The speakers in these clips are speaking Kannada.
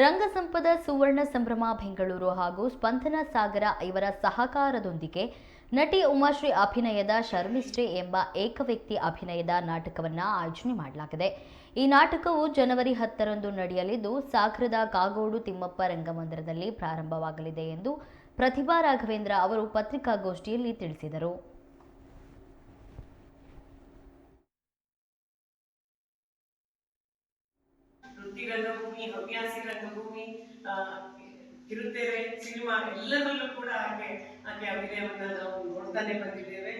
ರಂಗಸಂಪದ ಸುವರ್ಣ ಸಂಭ್ರಮ ಬೆಂಗಳೂರು ಹಾಗೂ ಸ್ಪಂದನ ಸಾಗರ ಇವರ ಸಹಕಾರದೊಂದಿಗೆ ನಟಿ ಉಮಾಶ್ರೀ ಅಭಿನಯದ ಶರ್ಮಿಷ್ಠೆ ಎಂಬ ಏಕವ್ಯಕ್ತಿ ಅಭಿನಯದ ನಾಟಕವನ್ನು ಆಯೋಜನೆ ಮಾಡಲಾಗಿದೆ. ಈ ನಾಟಕವು ಜನವರಿ ಹತ್ತರಂದು ನಡೆಯಲಿದ್ದು, ಸಾಗರದ ಕಾಗೋಡು ತಿಮ್ಮಪ್ಪ ರಂಗಮಂದಿರದಲ್ಲಿ ಪ್ರಾರಂಭವಾಗಲಿದೆ ಎಂದು ಪ್ರತಿಭಾ ರಾಘವೇಂದ್ರ ಅವರು ಪತ್ರಿಕಾಗೋಷ್ಠಿಯಲ್ಲಿ ತಿಳಿಸಿದರು. ಹವ್ಯಾಸಿಗಳ ಕಿರುತೆರೆ ಸಿನಿಮಾ ಎಲ್ಲರಲ್ಲೂ ಕೂಡ ಹಾಗೆ ಆಕೆ ಅಭಿನಯವನ್ನ ನಾವು ನೋಡ್ತಾನೆ ಬಂದಿದ್ದೇವೆ.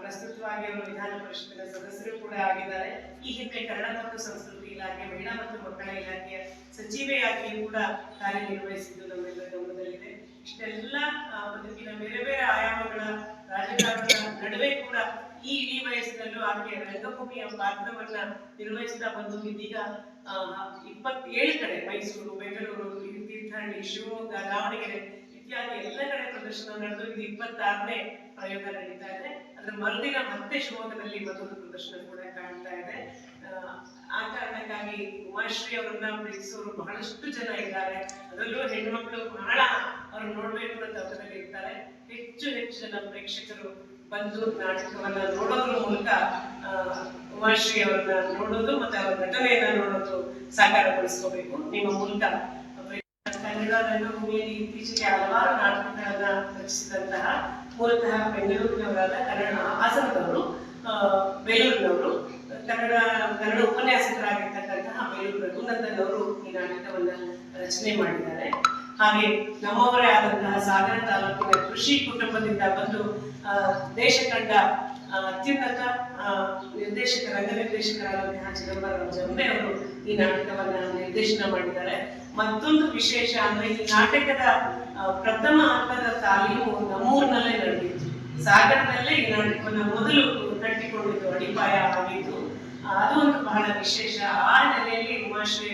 ಪ್ರಸ್ತುತವಾಗಿ ಅವರು ವಿಧಾನ ಪರಿಷತ್ತಿನ ಸದಸ್ಯರು ಕೂಡ ಆಗಿದ್ದಾರೆ. ಈ ಹಿಂದೆ ಕನ್ನಡ ಮತ್ತು ಸಂಸ್ಕೃತಿ ಇಲಾಖೆ, ಮಹಿಳಾ ಮತ್ತು ಮಕ್ಕಳ ಇಲಾಖೆಯ ಸಚಿವೆಯಾಗಿ ಕೂಡ ಕಾರ್ಯನಿರ್ವಹಿಸಿದ್ದು ನಮ್ಮೆಲ್ಲರ ಗಮನದಲ್ಲಿದೆ. ಇಷ್ಟೆಲ್ಲ ಬದುಕಿನ ಬೇರೆ ಬೇರೆ ಆಯಾಮಗಳ ರಾಜಕಾರಣ ನಡುವೆ ಕೂಡ ಈ ಇಡೀ ವಯಸ್ಸಿನಲ್ಲೂ ಆಕೆ ರಂಗಭೂಮಿಯ ಪಾತ್ರವನ್ನ ನಿರ್ವಹಿಸ್ತಾ ಬಂದು ಇದೀಗ ಇಪ್ಪತ್ತೇಳು ಕಡೆ ಮೈಸೂರು ಬೆಂಗಳೂರು ತೀರ್ಥಹಳ್ಳಿ ಶಿವಮೊಗ್ಗ ದಾವಣಗೆರೆ ಇತ್ಯಾದಿ ಎಲ್ಲ ಕಡೆ ಪ್ರದರ್ಶನ ನಡೆದು ಇದು ಇಪ್ಪತ್ತಾರನೇ ಪ್ರಯೋಗ ನಡೀತಾ ಇದೆ. ಅದ್ರ ಮರುದಿನ ಮತ್ತೆ ಶಿವಮೊಗ್ಗದಲ್ಲಿ ಮತ್ತೊಂದು ಪ್ರದರ್ಶನ ಕೂಡ ಕಾಣ್ತಾ ಇದೆ. ಆ, ಕಾರಣಕ್ಕಾಗಿ ಉಮಾಶ್ರೀ ಅವರನ್ನ ಪ್ರೀತಿಸೋರು ಬಹಳಷ್ಟು ಜನ ಇದ್ದಾರೆ. ಅದರಲ್ಲೂ ಹೆಣ್ಮಕ್ಳು ಬಹಳ ಅವ್ರು ನೋಡ್ಬೇಕು ಅಂತ ಇರ್ತಾರೆ. ಹೆಚ್ಚು ಹೆಚ್ಚು ಜನ ಪ್ರೇಕ್ಷಕರು ಬಂದು ನಾಟಕವನ್ನ ನೋಡೋದ್ರ ಮೂಲಕ ಉಮಾಶ್ರೀ ಅವರನ್ನ ನೋಡೋದು ಮತ್ತೆ ಅವರ ನಟನೆಯನ್ನ ನೋಡೋದು ಸಾಕಾರಗೊಳಿಸ್ಕೋಬೇಕು. ನಿಮ್ಮ ಮೂಲಕ ಕನ್ನಡ ರಂಗಭೂಮಿಯಲ್ಲಿ ಇತ್ತೀಚೆಗೆ ಹಲವಾರು ನಾಟಕಗಳನ್ನ ರಚಿಸಿದಂತಹ ಮೂಲತಃ ಬೆಂಗಳೂರಿನವರಾದ ಕನ್ನಡ ಹಾಸನದವರು ಬೇಲೂರಿನವರು, ಕನ್ನಡ ಕನ್ನಡ ಉಪನ್ಯಾಸಕರಾಗಿರ್ತಕ್ಕಂತಹ ಬೇಲೂರು ರಘುನಂದನ್ ಅವರು ಈ ನಾಟಕವನ್ನ ರಚನೆ ಮಾಡಿದ್ದಾರೆ. ಹಾಗೆ ನಮ್ಮವರೇ ಆದಂತಹ ಸಾಗರ ತಾಲೂಕಿನ ಕೃಷಿ ಕುಟುಂಬದಿಂದ ಬಂದು ದೇಶ ಕಂಡ ಅತ್ಯುನ್ನತ ನಿರ್ದೇಶಕ, ರಂಗ ನಿರ್ದೇಶಕರಾದಂತಹ ಚಿದಂಬರಂ ಜಂಬೆ ಅವರು ಈ ನಾಟಕವನ್ನ ನಿರ್ದೇಶನ ಮಾಡಿದ್ದಾರೆ. ಮತ್ತೊಂದು ವಿಶೇಷ ಅಂದ್ರೆ ಈ ನಾಟಕದ ಪ್ರಥಮ ಹಂತದ ತಾಲೀಮು ನಮ್ಮೂರಿನಲ್ಲೇ ನಡೆದಿತ್ತು. ಸಾಗರದಲ್ಲೇ ಈ ನಾಟಕವನ್ನ ಮೊದಲು ಕಟ್ಟಿಕೊಂಡಿದ್ದು ಅಡಿಪಾಯ ಆಗಿತ್ತು. ಅದು ಒಂದು ಬಹಳ ವಿಶೇಷ. ಆ ನೆಲೆಯಲ್ಲಿ ಉಮಾಶ್ರೀ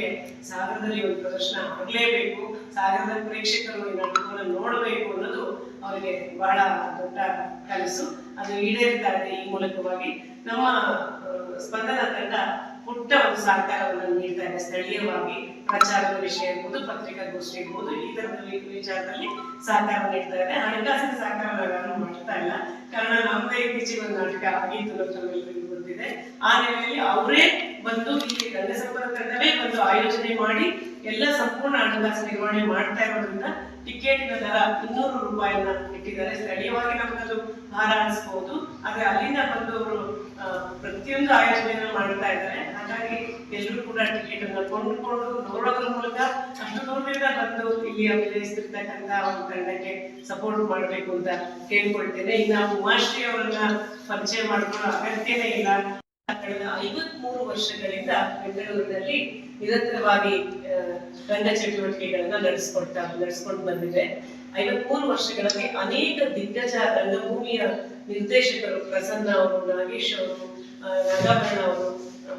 ಅವರಿಗೆ ಸಾಗರದಲ್ಲಿ ಒಂದು ಪ್ರದರ್ಶನ ಆಗಲೇಬೇಕು. ಸಾಗರದ ಪ್ರೇಕ್ಷಕರು ಈ ನಾಟಕವನ್ನು ನೋಡಬೇಕು ಅನ್ನೋದು ಅವರಿಗೆ ಬಹಳ ದೊಡ್ಡ ಕನಸು. ಅದು ಈಡೇರ್ತಾ ಇದೆ ಈ ಮೂಲಕವಾಗಿ. ನಮ್ಮ ಸ್ಪಂದನ ತಂಡ ಪುಟ್ಟ ಒಂದು ಸಹಕಾರವನ್ನು ನೀಡ್ತಾ ಇದೆ ಸ್ಥಳೀಯವಾಗಿ. ಪ್ರಚಾರದ ವಿಷಯ ಇರ್ಬೋದು, ಪತ್ರಿಕಾಗೋಷ್ಠಿ ಇರ್ಬೋದು, ಈ ತರದಲ್ಲಿ ವಿಚಾರದಲ್ಲಿ ಸಹಕಾರ ನೀಡ್ತಾ ಇದೆ. ಹಣಕಾಸಿನ ಸಹಕಾರ ಮಾಡ್ತಾ ಇಲ್ಲ. ಕಾರಣ ನಮ್ಮದೇ ಇತ್ತೀಚೆಗೆ ಒಂದು ನಾಟಕ ಆಗಿ ಆ ನೆಲೆಯಲ್ಲಿ ಅವರೇ ಬಂದು ಇಲ್ಲಿ ಗಂಡ ಆಯೋಜನೆ ಮಾಡಿ, ಎಲ್ಲ ಸಂಪೂರ್ಣ ಹಣಕಾಸು ನಿರ್ವಹಣೆ ಮಾಡ್ತಾ ಇರೋದ್ರಿಂದ ಟಿಕೆಟಿನ ದರ ಇನ್ನೂರು ರೂಪಾಯಿನ ಇಟ್ಟಿದ್ದಾರೆ. ಸ್ಥಳೀಯವಾಗಿ ನಮಗದು ಭಾರ ಅನಿಸ್ಬಹುದು ಆದ್ರೆ ಅಲ್ಲಿಂದ ಬಂದವರು ಪ್ರತಿಯೊಂದು ಆಯೋಜನೆಯನ್ನು ಮಾಡ್ತಾ ಇದ್ದಾರೆ. ಹಾಗಾಗಿ ಎಲ್ಲರೂ ಕೂಡ ಟಿಕೆಟ್ ಅನ್ನ ಕೊಂಡುಕೊಂಡು ನೋಡೋದ್ರ ಮೂಲಕ ಅಷ್ಟು ದೂರದಿಂದ ಬಂದು ಇಲ್ಲಿ ಅಭಿನಯಿಸ್ತಿರ್ತಕ್ಕಂತ ಒಂದು ತಂಡಕ್ಕೆ ಸಪೋರ್ಟ್ ಮಾಡಬೇಕು ಅಂತ ಕೇಳ್ಕೊಳ್ತೇನೆ. ಇನ್ನು ಉಮಾಶ್ರೀ ಅವರನ್ನ ಪರಿಚಯ ಮಾಡ್ಕೊಳ್ಳೋ ಅಗತ್ಯನೇ ಇಲ್ಲ. ಕಳೆದ ಐವತ್ಮೂರು ವರ್ಷಗಳಿಂದ ಬೆಂಗಳೂರಿನಲ್ಲಿ ನಿರಂತರವಾಗಿ ರಂಗ ಚಟುವಟಿಕೆಗಳನ್ನ ನಡೆಸ್ಕೊಡ್ತಾ ನಡೆಸ್ಕೊಂಡು ಬಂದಿದೆ. ಐವತ್ಮೂರು ವರ್ಷಗಳಲ್ಲಿ ಅನೇಕ ದಿಗ್ಗಜ ರಂಗಭೂಮಿಯ ನಿರ್ದೇಶಕರು ಪ್ರಸನ್ನ ಅವರು ನಾಗೇಶ್ ಅವರು ನಾಗಾಭರಣ ಅವರು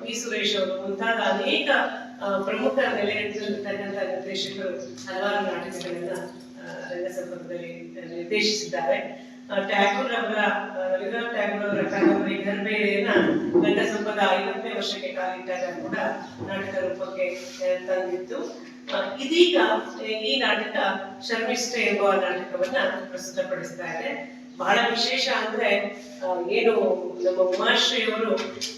ವಿ. ಸುರೇಶ್ ಅವರು ಮುಂತಾದ ಅನೇಕ ಪ್ರಮುಖ ಪ್ರಮುಖ ನಿಂತಿರತಕ್ಕಂತಹ ನಿರ್ದೇಶಕರು ಹಲವಾರು ನಾಟಕಗಳನ್ನ ಆ, ರಂಗಸಂಪರ್ಕದಲ್ಲಿ ನಿರ್ದೇಶಿಸಿದ್ದಾರೆ. ಟ್ಯಾಗೂರ್ ಅವರ ರವೀಂದ್ರನಾಥ್ ಟ್ಯಾಗೂರ್ ಅವರ ಕಾದಂಬರಿ ಗರ್ಭೆಯನ್ನ ರಂಗಸಂಪದ ಐವತ್ತನೇ ವರ್ಷಕ್ಕೆ ಕಾಲಿಟ್ಟಾಗ ಕೂಡ ನಾಟಕ ರೂಪಕ್ಕೆ ತಂದಿತ್ತು ಇದೀಗ ಈ ನಾಟಕ ಶರ್ಮಿಷ್ಠೆ ಎಂಬ ನಾಟಕವನ್ನ ಪ್ರಸ್ತುತಪಡಿಸ್ತಾ ಇದೆ. ಬಹಳ ವಿಶೇಷ ಅಂದ್ರೆ ಏನು ನಮ್ಮ ಉಮಾಶ್ರೀ ಅವರು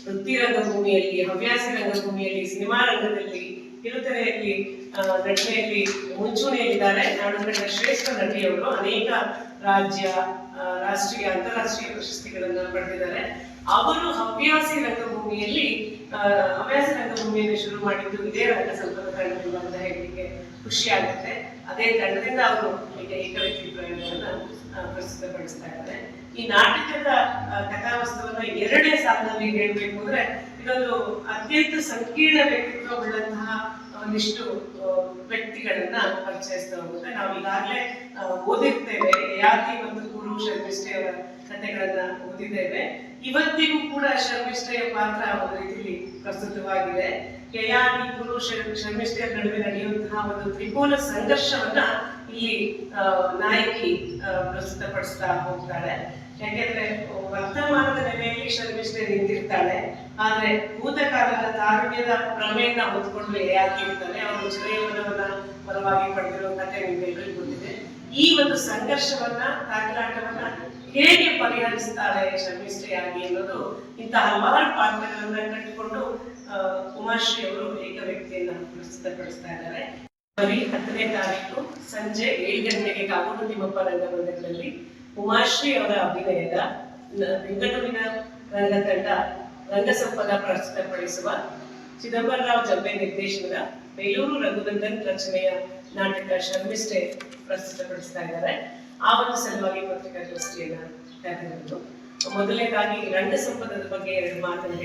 ವೃತ್ತಿ ರಂಗಭೂಮಿಯಲ್ಲಿ, ಹವ್ಯಾಸಿ ರಂಗಭೂಮಿಯಲ್ಲಿ, ಸಿನಿಮಾ ರಂಗದಲ್ಲಿ, ಕಿರುತೆರೆಯಲ್ಲಿ ನಟನೆಯಲ್ಲಿ ಮುಂಚೂಣಿಯಲ್ಲಿದ್ದಾರೆ. ನಾನು ಕಂಡ ಶ್ರೇಷ್ಠ ನಟಿಯವರು ಅನೇಕ ರಾಜ್ಯ ರಾಷ್ಟ್ರೀಯ, ಅಂತಾರಾಷ್ಟ್ರೀಯ ಪ್ರಶಸ್ತಿಗಳನ್ನ ಪಡೆದಿದ್ದಾರೆ. ಅವರು ಹವ್ಯಾಸಿ ರಂಗಭೂಮಿಯಲ್ಲಿ ಹವ್ಯಾಸಿ ರಂಗಭೂಮಿಯನ್ನು ಶುರು ಮಾಡಿದ್ದು ಇದೇ ರಂಗ ಸಂಪದ ತಂಡದಿಂದ ಅಂತ ಹೇಳಲಿಕ್ಕೆ ಖುಷಿ ಆಗುತ್ತೆ. ಅದೇ ತಂಡದಿಂದ ಅವರು ಈಗ ಏಕವ್ಯಕ್ತಿ ಪ್ರಯೋಗವನ್ನ ಪ್ರಸ್ತುತಪಡಿಸ್ತಾ ಇದ್ದಾರೆ. ಈ ನಾಟಕದ ಕಥಾವಸ್ತುವನ್ನ ಎರಡೇ ಸಾಲಿನಲ್ಲಿ ಹೇಳಬೇಕು ಅಂದ್ರೆ ಇದೊಂದು ಅತ್ಯಂತ ಸಂಕೀರ್ಣ ವ್ಯಕ್ತಿತ್ವಗಳಂತಹ ಒಂದಿಷ್ಟು ವ್ಯಕ್ತಿಗಳನ್ನ ಪರಿಚಯಿಸ್ತಾ ಹೋಗುತ್ತೆ. ನಾವು ಈಗಾಗಲೇ ಓದಿರ್ತೇವೆ. ಮತ್ತು ಗುರು ಶರ್ಮಿಷ್ಠೆ ಅವರ ಕಥೆಗಳನ್ನ ಓದಿದ್ದೇವೆ. ಇವತ್ತಿಗೂ ಕೂಡ ಶರ್ಮಿಷ್ಠೆಯ ಪಾತ್ರ ಒಂದು ರೀತಿಯಲ್ಲಿ ಪ್ರಸ್ತುತವಾಗಿದೆ. ಯಯಾತಿ ಗುರು ಶರ್- ಶರ್ಮಿಷ್ಠೆಯ ನಡುವೆ ನಡೆಯುವಂತಹ ಒಂದು ತ್ರಿಕೋನ ಸಂಘರ್ಷವನ್ನ ಇಲ್ಲಿ ನಾಯಕಿ ಪ್ರಸ್ತುತಪಡಿಸ್ತಾ ಹೋಗ್ತಾಳೆ. ಯಾಕೆಂದ್ರೆ, ವರ್ತಮಾನದ ನೆಲೆಯಲ್ಲಿ ಶರ್ಮಿಷ್ಠೆ ನಿಂತಿರ್ತಾಳೆ. ಆದ್ರೆ ಭೂತಕಾಲದ ತಾರುಣ್ಯದ ಪ್ರಮೇಯನ ಹೊತ್ಕೊಂಡು ಯಾಕೆ ಇರ್ತಾನೆ ಅವಳು ಚಿರಯವನವನ್ನ ಪರವಾಗಿ ಪಡೆದಿರೋ ಕಥೆ ನಿಮ್ಗೆಲ್ಲರಿಗೂ ಈ ಒಂದು ಸಂಘರ್ಷವನ್ನ, ತಾಕಲಾಟವನ್ನ ಹೇಗೆ ಪರಿಹರಿಸ್ತಾಳೆ ಶರ್ಮಿಷ್ಠೆಯಾಗಿ ಅನ್ನೋದು ಇಂತಹ ಹಲವಾರು ಪಾತ್ರಗಳನ್ನ ಕಟ್ಟಿಕೊಂಡು ಉಮಾಶ್ರೀ ಅವರು ಏಕ ವ್ಯಕ್ತಿಯನ್ನ ಪ್ರಸ್ತುತಪಡಿಸ್ತಾ ಇದ್ದಾರೆ. ಹತ್ತನೇ ತಾರೀಕು ಸಂಜೆ ಏಳು ಗಂಟೆಗೆ ಕಾಗೋಡು ತಿಮ್ಮಪ್ಪ ರಂಗಮಂದಿರದಲ್ಲಿ ಉಮಾಶ್ರೀ ಅವರ ಅಭಿನಯದ ಬೆಂಗಳೂರಿನ ರಂಗತಂಡ ರಂಗಸಂಪದ ಪ್ರಸ್ತುತಪಡಿಸುವ ಚಿದಂಬರರಾವ್ ಜಂಬೆ ನಿರ್ದೇಶನದ ಬೇಲೂರು ರಘುನಂದನ್ ರಚನೆಯ ನಾಟಕ ಶರ್ಮಿಷ್ಠೆ ಪ್ರಸ್ತುತಪಡಿಸ್ತಾ ಇದ್ದಾರೆ. ಆ ಒಂದು ಸಲುವಾಗಿ ಪತ್ರಿಕಾಗೋಷ್ಠಿಯನ್ನ ಕರೆದಿರುವುದು ಮೊದಲನೇದಾಗಿ ರಂಗಸಂಪದದ ಬಗ್ಗೆ ಎರಡು ಮಾತನ್ನು